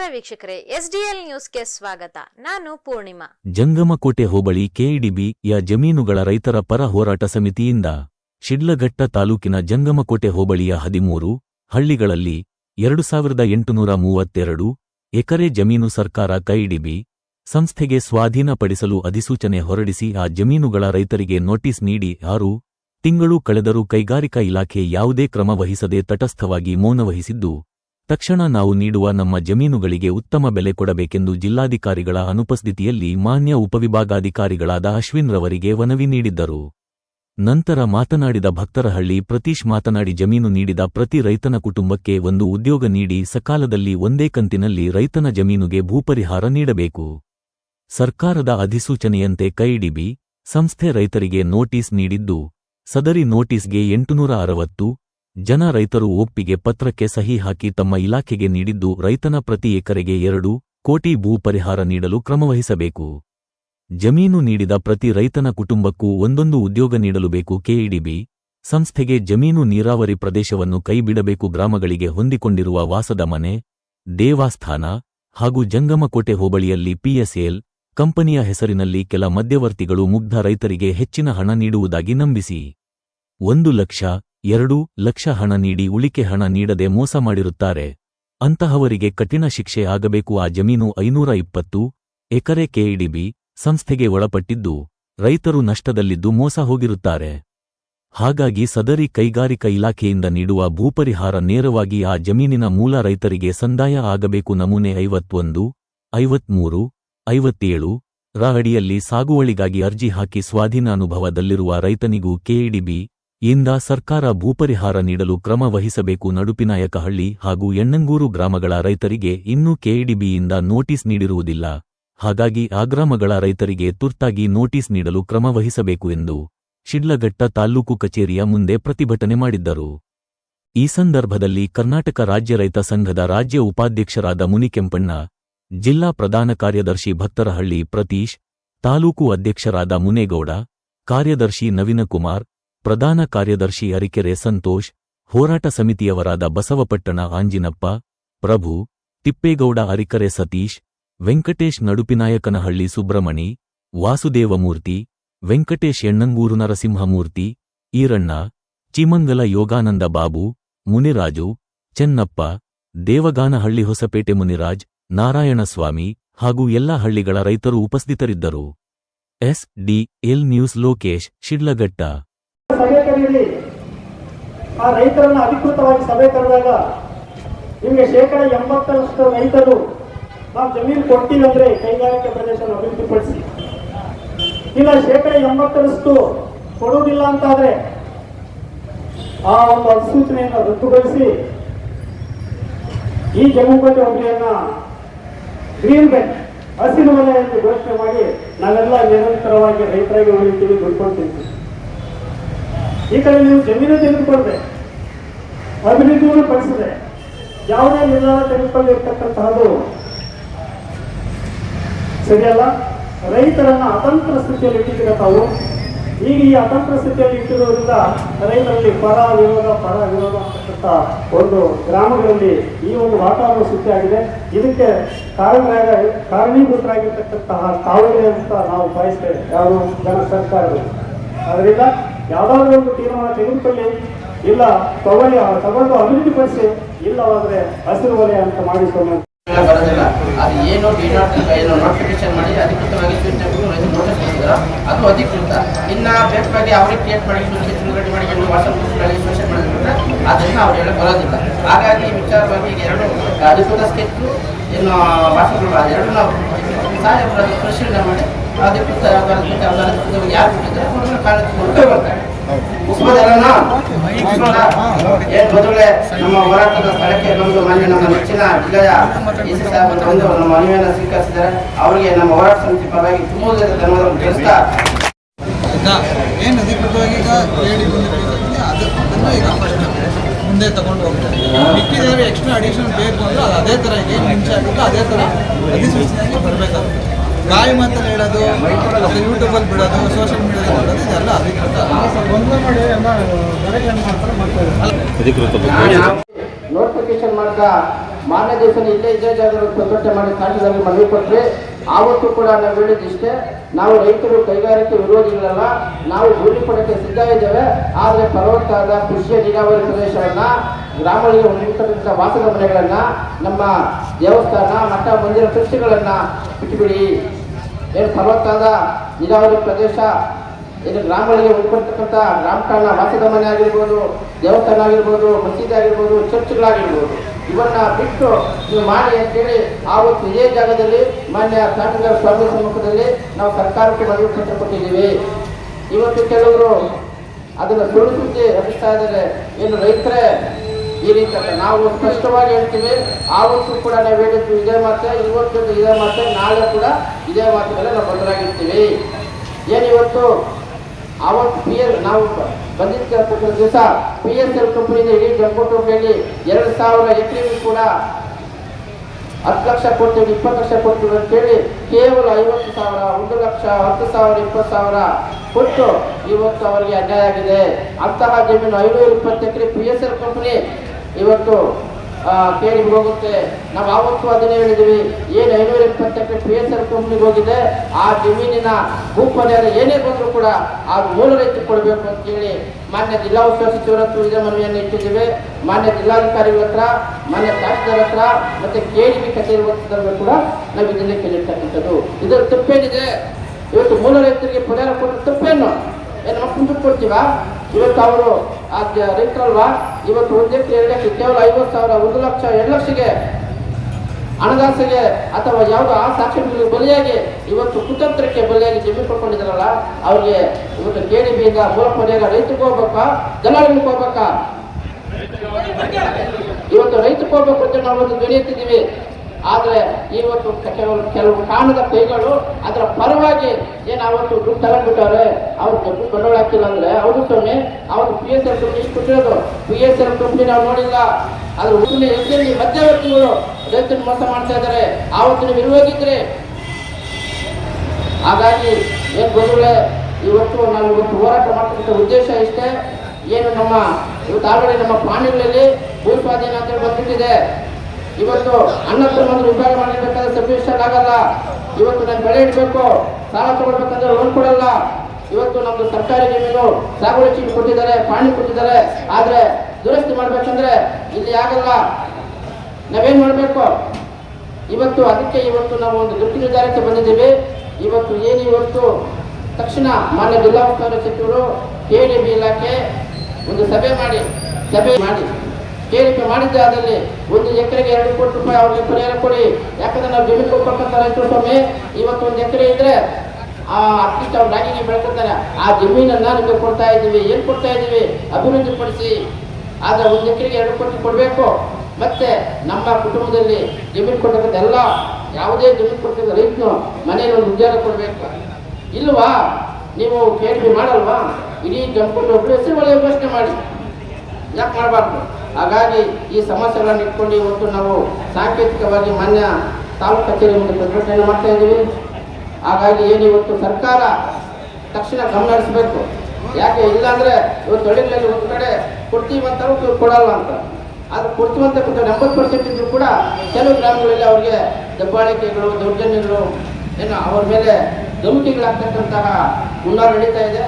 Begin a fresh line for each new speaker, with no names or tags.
ನಮಸ್ಕಾರ ವೀಕ್ಷಕರೇ, ಎಸ್ಡಿಎಲ್ ನ್ಯೂಸ್ಗೆ ಸ್ವಾಗತ. ನಾನು ಪೂರ್ಣಿಮಾ.
ಜಂಗಮಕೋಟೆ ಹೋಬಳಿ ಕೆಇಡಿಬಿಯ ಜಮೀನುಗಳ ರೈತರ ಪರ ಹೋರಾಟ ಸಮಿತಿಯಿಂದ ಶಿಡ್ಲಘಟ್ಟ ತಾಲೂಕಿನ ಜಂಗಮಕೋಟೆ ಹೋಬಳಿಯ ಹದಿಮೂರು ಹಳ್ಳಿಗಳಲ್ಲಿ ಎರಡು ಸಾವಿರದ ಎಂಟುನೂರ ಮೂವತ್ತೆರಡು ಎಕರೆ ಜಮೀನು ಸರ್ಕಾರ ಕೈಡಿಬಿ ಸಂಸ್ಥೆಗೆ ಸ್ವಾಧೀನಪಡಿಸಲು ಅಧಿಸೂಚನೆ ಹೊರಡಿಸಿ ಆ ಜಮೀನುಗಳ ರೈತರಿಗೆ ನೋಟಿಸ್ ನೀಡಿ ಆರು ತಿಂಗಳು ಕಳೆದರೂ ಕೈಗಾರಿಕಾ ಇಲಾಖೆ ಯಾವುದೇ ಕ್ರಮ ವಹಿಸದೆ ತಟಸ್ಥವಾಗಿ ಮೌನವಹಿಸಿದ್ದು ತಕ್ಷಣ ನಾವು ನೀಡುವ ನಮ್ಮ ಜಮೀನುಗಳಿಗೆ ಉತ್ತಮ ಬೆಲೆ ಕೊಡಬೇಕೆಂದು ಜಿಲ್ಲಾಧಿಕಾರಿಗಳ ಅನುಪಸ್ಥಿತಿಯಲ್ಲಿ ಮಾನ್ಯ ಉಪವಿಭಾಗಾಧಿಕಾರಿಗಳಾದ ಅಶ್ವಿನ್ ರವರಿಗೆ ಮನವಿ ನೀಡಿದ್ದರು. ನಂತರ ಮಾತನಾಡಿದ ಭಕ್ತರಹಳ್ಳಿ ಪ್ರತೀಶ್ ಮಾತನಾಡಿ ಜಮೀನು ನೀಡಿದ ಪ್ರತಿ ರೈತನ ಕುಟುಂಬಕ್ಕೆ ಒಂದು ಉದ್ಯೋಗ ನೀಡಿ ಸಕಾಲದಲ್ಲಿ ಒಂದೇ ಕಂತಿನಲ್ಲಿ ರೈತನ ಜಮೀನುಗೆ ಭೂಪರಿಹಾರ ನೀಡಬೇಕು. ಸರ್ಕಾರದ ಅಧಿಸೂಚನೆಯಂತೆ ಕೈಡಿಬಿ ಸಂಸ್ಥೆ ರೈತರಿಗೆ ನೋಟಿಸ್ ನೀಡಿದ್ದು, ಸದರಿ ನೋಟಿಸ್ಗೆ ಎಂಟುನೂರ ಅರವತ್ತು ಜನ ರೈತರು ಒಪ್ಪಿಗೆ ಪತ್ರಕ್ಕೆ ಸಹಿ ಹಾಕಿ ತಮ್ಮ ಇಲಾಖೆಗೆ ನೀಡಿದ್ದು ರೈತನ ಪ್ರತಿ ಎಕರೆಗೆ ಎರಡು ಕೋಟಿ ಭೂ ಪರಿಹಾರ ನೀಡಲು ಕ್ರಮವಹಿಸಬೇಕು. ಜಮೀನು ನೀಡಿದ ಪ್ರತಿ ರೈತನ ಕುಟುಂಬಕ್ಕೂ ಒಂದೊಂದು ಉದ್ಯೋಗ ನೀಡಲು ಬೇಕು ಕೆಇಡಿಬಿ ಸಂಸ್ಥೆಗೆ ಜಮೀನು ನೀರಾವರಿ ಪ್ರದೇಶವನ್ನು ಕೈಬಿಡಬೇಕು ಗ್ರಾಮಗಳಿಗೆ ಹೊಂದಿಕೊಂಡಿರುವ ವಾಸದ ಮನೆ, ದೇವಾಸ್ಥಾನ ಹಾಗೂ ಜಂಗಮಕೋಟೆ ಹೋಬಳಿಯಲ್ಲಿ ಪಿಎಸ್ಎಲ್ ಕಂಪನಿಯ ಹೆಸರಿನಲ್ಲಿ ಕೆಲ ಮಧ್ಯವರ್ತಿಗಳು ಮುಗ್ಧ ರೈತರಿಗೆ ಹೆಚ್ಚಿನ ಹಣ ನೀಡುವುದಾಗಿ ನಂಬಿಸಿ. ಒಂದು ಲಕ್ಷ ಎರಡು ಲಕ್ಷ ಹಣ ನೀಡಿ ಉಳಿಕೆ ಹಣ ನೀಡದೆ ಮೋಸ ಮಾಡಿರುತ್ತಾರೆ. ಅಂತಹವರಿಗೆ ಕಠಿಣ ಶಿಕ್ಷೆ ಆಗಬೇಕು. ಆ ಜಮೀನು ಐನೂರ ಇಪ್ಪತ್ತು ಎಕರೆ ಕೆಇಡಿಬಿ ಸಂಸ್ಥೆಗೆ ಒಳಪಟ್ಟಿದ್ದು, ರೈತರು ನಷ್ಟದಲ್ಲಿದ್ದು ಮೋಸ ಹೋಗಿರುತ್ತಾರೆ. ಹಾಗಾಗಿ ಸದರಿ ಕೈಗಾರಿಕಾ ಇಲಾಖೆಯಿಂದ ನೀಡುವ ಭೂಪರಿಹಾರ ನೇರವಾಗಿ ಆ ಜಮೀನಿನ ಮೂಲ ರೈತರಿಗೆ ಸಂದಾಯ ಆಗಬೇಕು. ನಮೂನೆ ಐವತ್ತೊಂದು, ಐವತ್ಮೂರು, ಐವತ್ತೇಳು ರ ಅಡಿಯಲ್ಲಿ ಸಾಗುವಳಿಗಾಗಿ ಅರ್ಜಿ ಹಾಕಿ ಸ್ವಾಧೀನಾನುಭವದಲ್ಲಿರುವ ರೈತನಿಗೂ ಕೆಇಡಿಬಿ ಇಂದ ಸರ್ಕಾರ ಭೂಪರಿಹಾರ ನೀಡಲು ಕ್ರಮ ವಹಿಸಬೇಕು ನಡುಪಿನಾಯಕಹಳ್ಳಿ ಹಾಗೂ ಎಣ್ಣಂಗೂರು ಗ್ರಾಮಗಳ ರೈತರಿಗೆ ಇನ್ನೂ ಕೆಇಡಿಬಿಯಿಂದ ನೋಟಿಸ್ ನೀಡಿರುವುದಿಲ್ಲ. ಹಾಗಾಗಿ ಆ ಗ್ರಾಮಗಳ ರೈತರಿಗೆ ತುರ್ತಾಗಿ ನೋಟಿಸ್ ನೀಡಲು ಕ್ರಮ ವಹಿಸಬೇಕು ಎಂದು ಶಿಡ್ಲಘಟ್ಟ ತಾಲ್ಲೂಕು ಕಚೇರಿಯ ಮುಂದೆ ಪ್ರತಿಭಟನೆ ಮಾಡಿದ್ದರು. ಈ ಸಂದರ್ಭದಲ್ಲಿ ಕರ್ನಾಟಕ ರಾಜ್ಯ ರೈತ ಸಂಘದ ರಾಜ್ಯ ಉಪಾಧ್ಯಕ್ಷರಾದ ಮುನಿಕೆಂಪಣ್ಣ, ಜಿಲ್ಲಾ ಪ್ರಧಾನ ಕಾರ್ಯದರ್ಶಿ ಭತ್ತರಹಳ್ಳಿ ಪ್ರತೀಶ್ ತಾಲೂಕು ಅಧ್ಯಕ್ಷರಾದ ಮುನೇಗೌಡ, ಕಾರ್ಯದರ್ಶಿ ನವೀನಕುಮಾರ್ ಪ್ರಧಾನ ಕಾರ್ಯದರ್ಶಿ ಅರಿಕೆರೆ ಸಂತೋಷ್, ಹೋರಾಟ ಸಮಿತಿಯವರಾದ ಬಸವಪಟ್ಟಣ ಆಂಜಿನಪ್ಪ, ಪ್ರಭು, ತಿಪ್ಪೇಗೌಡ ಅರಿಕರೆ ಸತೀಶ್, ವೆಂಕಟೇಶ್ ನಡುಪಿನಾಯಕನಹಳ್ಳಿ ಸುಬ್ರಮಣಿ ವಾಸುದೇವಮೂರ್ತಿ, ವೆಂಕಟೇಶ್ ಎಣ್ಣಂಗೂರು ನರಸಿಂಹಮೂರ್ತಿ, ಈರಣ್ಣ, ಚಿಮಂಗಲ ಯೋಗಾನಂದ ಬಾಬು, ಮುನಿರಾಜು, ಚೆನ್ನಪ್ಪ, ದೇವಗಾನಹಳ್ಳಿ ಹೊಸಪೇಟೆ ಮುನಿರಾಜ್, ನಾರಾಯಣಸ್ವಾಮಿ ಹಾಗೂ ಎಲ್ಲಾ ಹಳ್ಳಿಗಳ ರೈತರು ಉಪಸ್ಥಿತರಿದ್ದರು. S D L news Lokesh Shidlaghatta
ಸಭೆ ಕರೆಯಲಿ. ಆ ರೈತರನ್ನ ಅಧಿಕೃತವಾಗಿ ಸಭೆ ಕರೆದಾಗ ನಿಮಗೆ ಶೇಕಡ ಎಂಬತ್ತರಷ್ಟು ರೈತರು ನಾವು ಜಮೀನು ಕೊಡ್ತೀವಿ ಅಂದ್ರೆ ಕೈಗಾರಿಕಾ ಪ್ರದೇಶವನ್ನು ಅಭಿವೃದ್ಧಿಪಡಿಸಿ. ಇಲ್ಲ, ಶೇಕಡ ಎಂಬತ್ತರಷ್ಟು ಕೊಡುವುದಿಲ್ಲ ಅಂತಾದ್ರೆ ಆ ಒಂದು ಅಧಿಸೂಚನೆಯನ್ನು ರದ್ದುಗೊಳಿಸಿ ಈ ಜಮ್ಮುಕೋಟೆ ಹೋಬಳಿಯನ್ನ ಗ್ರೀನ್ ಬೆಲ್ಟ್ ಹಸಿರು ವಲಯ ಎಂದು ಘೋಷಣೆ ಮಾಡಿ ನಾವೆಲ್ಲ ನಿರಂತರವಾಗಿ ರೈತರಿಗೆ ಉಳಿತೀವಿ ದುಡ್ಕೊಂತೀವಿ ಈ ಕಡೆ ನೀವು ಜಮೀನು ತೆಗೆದುಕೊಳ್ಳದೆ ಅಭಿವೃದ್ಧಿಯನ್ನು ಪಡಿಸಿದೆ ಯಾವುದೇ ನಿರ್ಧಾರ ತೆಗೆದುಕೊಂಡಿರ್ತಕ್ಕಂತಹದ್ದು ಸರಿಯಲ್ಲ? ರೈತರನ್ನ ಅತಂತ್ರ ಸ್ಥಿತಿಯಲ್ಲಿ ಇಟ್ಟಿದ್ದೀರ ತಾವು? ಈಗ ಈ ಅತಂತ್ರ ಸ್ಥಿತಿಯಲ್ಲಿ ಇಟ್ಟಿರೋದ್ರಿಂದ ರೈತರಲ್ಲಿ ಪರ ವಿರೋಧ ಪರ ವಿರೋಧ ಅಂತಕ್ಕಂಥ ಒಂದು ಗ್ರಾಮಗಳಲ್ಲಿ ಈ ಒಂದು ವಾತಾವರಣ ಸೃಷ್ಟಿಯಾಗಿದೆ ಇದಕ್ಕೆ ಕಾರಣ ಕಾರಣೀಭೂತರಾಗಿರ್ತಕ್ಕಂತಹ ತಾವುಗಳೇ ಅಂತ ನಾವು ಬಯಸ್ತೇವೆ ಯಾರು? ಜನ ಸರ್ಕಾರಗಳು ಅದರಿಂದ ಯಾವುದಾದ್ರೂ ಒಂದು ತೀರ್ಮಾನ ತೆಗೆದುಕೊಳ್ಳಿ. ಇಲ್ಲ ತಗೊಳ್ಳಿ ತಗೊಂಡು ಅಭಿವೃದ್ಧಿಪಡಿಸಿ ಇಲ್ಲವಾದ್ರೆ ಹಸಿರು ವಲಯ ಅಂತ ಮಾಡಿಕೊಂಡು
ಬರೋದಿಲ್ಲ. ಅದು ಏನು ಏನು ನೋಟಿಫಿಕೇಶನ್ ಮಾಡಿ, ಅಧಿಕೃತವಾಗಿ ಅದು ಅಧಿಕೃತ. ಇನ್ನ ಬೇಕಾಗಿ ಕ್ರಿಯೇಟ್ ಮಾಡಿ ಮಾಡಿ ಅವ್ರೆಲ್ಲ ಬರೋದಿಲ್ಲ. ಹಾಗಾಗಿ ವಿಚಾರವಾಗಿ ಎರಡು ಸ್ಕೆಚ್ ಏನು ವಾಟ್ಸಪ್ ಎರಡು ನಾವು ಸಾಹೇಬರು ಪರಿಶೀಲನೆ ಮಾಡಿ. ಯಾರು ಅವ್ರನ್ನ ಕಾಳಜಿ ಕೊಡ್ತಾ ಬರ್ತಾರೆ ಮುಗಿಸ್ಬೋದಲ್ಲ ಏನ್ ಮೊದಲೇ ನಮ್ಮ ಹೋರಾಟದ ಸ್ಥಳಕ್ಕೆ ನಮ್ಮದು ಮಾನ್ಯ ನಮ್ಮ ನೆಚ್ಚಿನ ಜಿಲ್ಲೆಯ ಎ ಸಿ ಸಾಹೇಬರು ಬಂದು ನಮ್ಮ ಮನವಿಯನ್ನು ಸ್ವೀಕರಿಸಿದ್ದಾರೆ ಅವರಿಗೆ ನಮ್ಮ ಹೋರಾಟ ಸಮಿತಿ ಪರವಾಗಿ ತುಂಬ ಧನ್ಯವಾದ ತಿಳಿಸ್ತಾ
ಏನು ಅಧಿಕೃತವಾಗಿ ಈಗ ಅದು ಫಸ್ಟ್ ಮುಂದೆ ತಗೊಂಡು ಹೋಗ್ತಾರೆ ಮಿಕ್ಕಿದವರು ಎಕ್ಸ್ಟ್ರಾ ಅಡಿಷನ್ ಬೇಕು ಅಂದ್ರೆ ಅದು ಅದೇ ಥರ ಏನು ಮುಂಚೆ ಆಗಿತ್ತು ಅದೇ ಥರ ಅಧಿಸೂಚನೆಯಾಗಿ ಬರಬೇಕಾಗುತ್ತೆ ಕಾಯಿ ಮಾತಲ್ಲಿ ಹೇಳೋದು ಮತ್ತು ಯೂಟ್ಯೂಬಲ್ಲಿ ಬಿಡೋದು ಸೋಷಿಯಲ್ ಮೀಡಿಯಾದಲ್ಲಿ ಬಿಡೋದು ಇದೆಲ್ಲ ಅಧಿಕೃತ.
ನೋಟಿಫಿಕೇಶನ್ ಮಾಡಿದ
ಮಾರನೇ ದಿವಸ ಇಲ್ಲೇ ಇದೇ ಜಾಗದಲ್ಲಿ ತೊಂದರೆ ಮಾಡಿ ಕಾಟಿದಾಗಿ ಮನವಿ ಕೊಟ್ಟರೆ ಆವತ್ತು ಕೂಡ ನಾವು ಹೇಳಿದಿಷ್ಟೇ ನಾವು ರೈತರು ಕೈಗಾರಿಕೆ ವಿರೋಧಿಗಳಲ್ಲ ನಾವು ಭೂಮಿ ಪಡಕ್ಕೆ ಸಿದ್ಧ ಇದ್ದೇವೆ ಆದರೆ ಫಲವತ್ತಾದ ಕೃಷಿಯ ನೀರಾವರಿ ಪ್ರದೇಶವನ್ನು ಗ್ರಾಮಗಳಿಗೆ ಹೊಂದಿರತಕ್ಕಂಥ ವಾಸದ ಮನೆಗಳನ್ನು ನಮ್ಮ ದೇವಸ್ಥಾನ ಮಠ ಮಂದಿರ ಕೃಷಿಗಳನ್ನು ಬಿಟ್ಟುಬಿಡಿ ಏನು ಫಲವತ್ತಾದ ನೀರಾವರಿ ಪ್ರದೇಶ, ಏನು ಗ್ರಾಮಗಳಿಗೆ ಉಳ್ಕೊಳ್ತಕ್ಕಂಥ ಕಾರಣ ವಾಸದ ಮನೆ ಆಗಿರ್ಬೋದು ದೇವಸ್ಥಾನ ಆಗಿರ್ಬೋದು ಮಸೀದಿ ಆಗಿರ್ಬೋದು, ಚರ್ಚ್ಗಳಾಗಿರ್ಬೋದು, ಇವನ್ನ ಬಿಟ್ಟು ನೀವು ಮಾಡಿ ಅಂತೇಳಿ ಆವತ್ತು ಇದೇ ಜಾಗದಲ್ಲಿ ಮಾನ್ಯ ತಹಶೀಲ್ದಾರ್ ಸ್ವಾಮಿ ಸಮ್ಮುಖದಲ್ಲಿ ನಾವು ಸರ್ಕಾರಕ್ಕೆ ಮನವಿ ಪತ್ರ ಇವತ್ತು ಕೆಲವರು ಅದನ್ನು ಸುಳ್ಳು ಸುದ್ದಿ ಹರಿಸ್ತಾ ಇದ್ದಾರೆ. ಏನು ರೈತರೇ, ಈ ರೀತಿ ನಾವು ಸ್ಪಷ್ಟವಾಗಿ ಹೇಳ್ತೀವಿ, ಆವತ್ತು ಕೂಡ ನಾವು ಹೇಳಿದ್ವಿ ಇದೇ ಮಾತೆ ಇವತ್ತು ಇದೇ ಮಾತೆ ನಾಳೆ ಕೂಡ ಇದೇ ಮಾತುಗಳೇ ನಾವು ಬದಲಾಗಿರ್ತೀವಿ ಏನು ಇವತ್ತು? ಆವತ್ತು ಪಿ ಎಲ್ ನಾವು ಬಂದಿದ್ದ ದಿವಸ ಪಿ ಎಸ್ ಎಲ್ ಕಂಪನಿಯಿಂದ ಇಡೀ ಜಂಬೂಟೋಟಲ್ಲಿ ಎರಡು ಸಾವಿರ ಎಕರೆಗೂ ಕೂಡ ಹತ್ತು ಲಕ್ಷ ಕೊಡ್ತೀವಿ, ಇಪ್ಪತ್ತು ಲಕ್ಷ ಕೊಡ್ತೀವಿ ಅಂತೇಳಿ ಕೇವಲ ಐವತ್ತು ಸಾವಿರ, ಒಂದು ಲಕ್ಷ, ಹತ್ತು ಸಾವಿರ, ಇಪ್ಪತ್ತು ಸಾವಿರ ಕೊಟ್ಟು ಇವತ್ತು ಅವರಿಗೆ ಅನ್ಯಾಯ ಆಗಿದೆ. ಅಂತಹ ಜಮೀನು ಐನೂರ ಇಪ್ಪತ್ತು acre P S L company ಇವತ್ತು ಕೇಳಿ ಹೋಗುತ್ತೆ. ನಾವು ಆವತ್ತು ಅದನ್ನೇ ಹೇಳಿದ್ವಿ ಏನು ಐನೂರ ಇಪ್ಪತ್ತಕ್ಕೆ ಪಿ ಎಸ್ ಎಲ್ ಕಂಪ್ನಿಗೆ ಹೋಗಿದೆ, ಆ ಜಮೀನಿನ ಭೂ ಏನೇ ಬಂದರೂ ಕೂಡ ಆ ಮೂಲ ರೈತರು ಕೊಡಬೇಕು ಅಂತೇಳಿ ಮಾನ್ಯ ಜಿಲ್ಲಾ ಉಸ್ತುವಾರಿ ಸಚಿವರ ಹತ್ರ ಇದೇ ಮನವಿಯನ್ನು ಇಟ್ಟಿದ್ದೇವೆ. ಮಾನ್ಯ ಜಿಲ್ಲಾಧಿಕಾರಿಗಳ ಹತ್ರ, ಮಾನ್ಯ ತಹಸೀಲ್ದಾರ್ ಹತ್ರ, ಮತ್ತೆ ಕೆ ಡಿ ಬಿ ಕಚೇರಿ ಕೂಡ ನಾವು ಇದನ್ನೇ ಕೇಳಿರ್ತಕ್ಕಂಥದ್ದು. ಇದರ ತಪ್ಪೇನಿದೆ? ಇವತ್ತು ಮೂಲ ರೈತರಿಗೆ ಪರಿಹಾರ ಕೊಟ್ಟರೆ ತಪ್ಪೇನು? ಏನು ಮಕ್ಕಳು ಕೊಡ್ತೀವ ಇವತ್ತು ಅವರು ರೈತರಲ್ವಾ ಇವತ್ತು ಒಂದು ಎಕರೆ ಎರಡು ಎಕರೆ ಕೇವಲ ಐವತ್ತು ಸಾವಿರ, ಒಂದು ಲಕ್ಷ, ಎರಡು ಲಕ್ಷಗೆ ಹಣದಾಸೆಗೆ ಅಥವಾ ಯಾವುದೋ ಆ ಸಾಕ್ಷಿಗಳಿಗೆ ಬಲಿಯಾಗಿ ಇವತ್ತು ಕುತಂತ್ರಕ್ಕೆ ಬಲಿಯಾಗಿ ಜಮೀನು ಪಡ್ಕೊಂಡಿದ್ದಾರಲ್ಲ ಅವ್ರಿಗೆ ಇವತ್ತು ಕೇಳಿ ಬೀಗ ಮೂಲ ರೈತರಿಗೆ ಹೋಗ್ಬೇಕಾ, ದಲ್ಲಾಳಿಗಳಿಗೆ ಹೋಗ್ಬೇಕಾ? ಇವತ್ತು ರೈತರಿಗೆ ಹೋಗ್ಬೇಕು ಅಂತ ನಾವು ಒಂದು ಆದ್ರೆ ಇವತ್ತು ಕೆಲವರು ಕೆಲವು ಕಾಣದ ಕೈಗಳು ಅದರ ಪರವಾಗಿ ಏನು ಅವತ್ತು ದುಡ್ಡು ತಗೊಂಡ್ಬಿಟ್ಟವ್ರೆ, ಅವ್ರು ದುಡ್ಡು ಬಂಡವಾಳ ಹಾಕಿಲ್ಲ ಅಂದ್ರೆ ಅವರು ಸ್ವಾಮಿ, ಅವ್ರು ಪಿ ಎಸ್ ಎಲ್ ಕಂಪ್ನಿ ಕೊಟ್ಟಿರೋದು. ಪಿ ಎಸ್ ಎಲ್ ತುಂಬಿ ನಾವು ನೋಡಿಲ್ಲ. ಅದ್ರ ಉಳಿದ ಎಲ್ಲಿ ಮಧ್ಯವರ್ತಿಗಳು ರೈತರು ಮೋಸ ಮಾಡ್ತಾ ಇದ್ದಾರೆ ಆವತ್ತು ನೀವು ಇರುವಾಗಿದ್ರೆ ಹಾಗಾಗಿ ಏನ್ ಬಂಧುಗಳೇ ಇವತ್ತು ನಾವು ಇವತ್ತು ಹೋರಾಟ ಮಾಡ್ತಕ್ಕಂಥ ಉದ್ದೇಶ ಇಷ್ಟೇ. ಏನು ನಮ್ಮ, ಇವತ್ತು ಆಲ್ರೆಡಿ ನಮ್ಮ ಪ್ರಾಣಿಗಳಲ್ಲಿ ಭೂಸ್ವಾಧೀನ ಅಂತ ಬಂದ್ಬಿಟ್ಟಿದೆ. ಇವತ್ತು ಅನ್ನ ತಮ್ಮಂದ್ರೆ ವಿಭಾಗ ಮಾಡಿರ್ಬೇಕಾದ್ರೆ ಸಬ್ಮಿಷನ್ ಆಗಲ್ಲ ಇವತ್ತು ನಾನು ಬೆಳೆ ಇಡಬೇಕು, ಸಾಲ ತಗೊಳ್ಬೇಕಂದ್ರೆ ಲೋನ್ ಕೊಡಲ್ಲ. ಇವತ್ತು ನಮ್ದು ಸರ್ಕಾರಿ ಜಮೀನು ಸಾಗುವಳಿ ಚೀಟಿ ಕೊಟ್ಟಿದ್ದಾರೆ, ಪಾಣಿ ಕೊಟ್ಟಿದ್ದಾರೆ. ಆದ್ರೆ ದುರಸ್ತಿ ಮಾಡ್ಬೇಕಂದ್ರೆ ಇಲ್ಲಿ ಆಗಲ್ಲ. ನಾವೇನ್ ಮಾಡಬೇಕು? ಇವತ್ತು ಅದಕ್ಕೆ ಇವತ್ತು ನಾವು ಒಂದು ದುಡ್ಡು ನಿರ್ಧಾರಕ್ಕೆ ಬಂದಿದ್ದೀವಿ. ಇವತ್ತು ಏನು ಇವತ್ತು? ತಕ್ಷಣ ಮಾನ್ಯ ಜಿಲ್ಲಾ ಉಸ್ತುವಾರಿ ಸಚಿವರು ಕೆ ಡಿ ಬಿ ಇಲಾಖೆ ಒಂದು ಸಭೆ ಮಾಡಿ ಸಭೆ ಮಾಡಿ. ಕೆ ಮಾಡಿದ್ದೆ ಅದರಲ್ಲಿ. ಮಾಡಿದ್ದಾದಲ್ಲಿ ಒಂದು ಎಕರೆಗೆ ಎರಡು ಕೋಟಿ ರೂಪಾಯಿ ಅವ್ರಿಗೆ ಪರಿಹಾರ ಕೊಡಿ. ಯಾಕಂದ್ರೆ ನಾವು ಜಮೀನು ಕೊಡ್ಬೇಕಂತ ರೈತರು ಸ್ವಾಮಿ ಇವತ್ತು ಒಂದು ಎಕರೆ ಇದ್ರೆ ಆ ಅಟ್ಲೀಸ್ಟ್ ಅವ್ರು ರಾಗಿಗೆ ಬೆಳ್ಕೊತಾರೆ ಆ ಜಮೀನನ್ನ ನಿಮಗೆ ಕೊಡ್ತಾ ಇದ್ದೀವಿ. ಏನು ಕೊಡ್ತಾ ಇದ್ದೀವಿ? ಅಭಿವೃದ್ಧಿ ಪಡಿಸಿ ಆದ್ರೆ ಒಂದು ಎಕರೆಗೆ ಎರಡು ಕೋಟಿ ಕೊಡಬೇಕು. ಮತ್ತೆ ನಮ್ಮ ಕುಟುಂಬದಲ್ಲಿ ಜಮೀನು ಕೊಡ್ತಕ್ಕಂಥ ಎಲ್ಲ, ಯಾವುದೇ ಜಮೀನು ಕೊಡ್ತಕ್ಕಂಥ ರೈತನು ಮನೆಯಲ್ಲಿ ಒಂದು ಉದ್ಯೋಗ ಕೊಡಬೇಕು. ಇಲ್ವಾ? ನೀವು ಕೇಳಿ ಮಾಡಲ್ವಾ? ಇಡೀ ಜಂಪುಟ್ಟು ಒಬ್ಬರು ಹೆಸರು ಮಾಡಿ. ಯಾಕೆ ಮಾಡಬಾರ್ದು? ಹಾಗಾಗಿ ಈ ಸಮಸ್ಯೆಗಳನ್ನು ಇಟ್ಕೊಂಡು ಇವತ್ತು ನಾವು ಸಾಂಕೇತಿಕವಾಗಿ ಮಾನ್ಯ ತಾಲೂಕು ಕಚೇರಿ ಮುಂದೆ ಪ್ರತಿಭಟನೆ ಮಾಡ್ತಾ ಇದ್ದೀವಿ. ಹಾಗಾಗಿ ಏನು ಇವತ್ತು ಸರ್ಕಾರ ತಕ್ಷಣ ಗಮನ ಹರಿಸಬೇಕು. ಯಾಕೆ? ಇಲ್ಲಾಂದ್ರೆ ಇವತ್ತು ಹಳ್ಳಿಗಳಲ್ಲಿ ಒಂದು ಕಡೆ ಕೊಡ್ತೀವಿ ಅಂತಾರೆ ಕೆಲವ್ರು ಕೊಡಲ್ಲ ಅಂತ. ಆದ್ರೆ ಕೊಡ್ತೀವಂತ ಎಂಬತ್ತು ಪರ್ಸೆಂಟ್ ಇದ್ರು ಕೂಡ ಕೆಲವು ಗ್ರಾಮಗಳಲ್ಲಿ ಅವ್ರಿಗೆ ದಬ್ಬಾಳಿಕೆಗಳು, ದೌರ್ಜನ್ಯಗಳು, ಏನು ಅವ್ರ ಮೇಲೆ ಧಮಕಿಗಳಾಗ್ತಕ್ಕಂತಹ ಹುನ್ನಾರ ನಡೀತಾ ಇದೆ.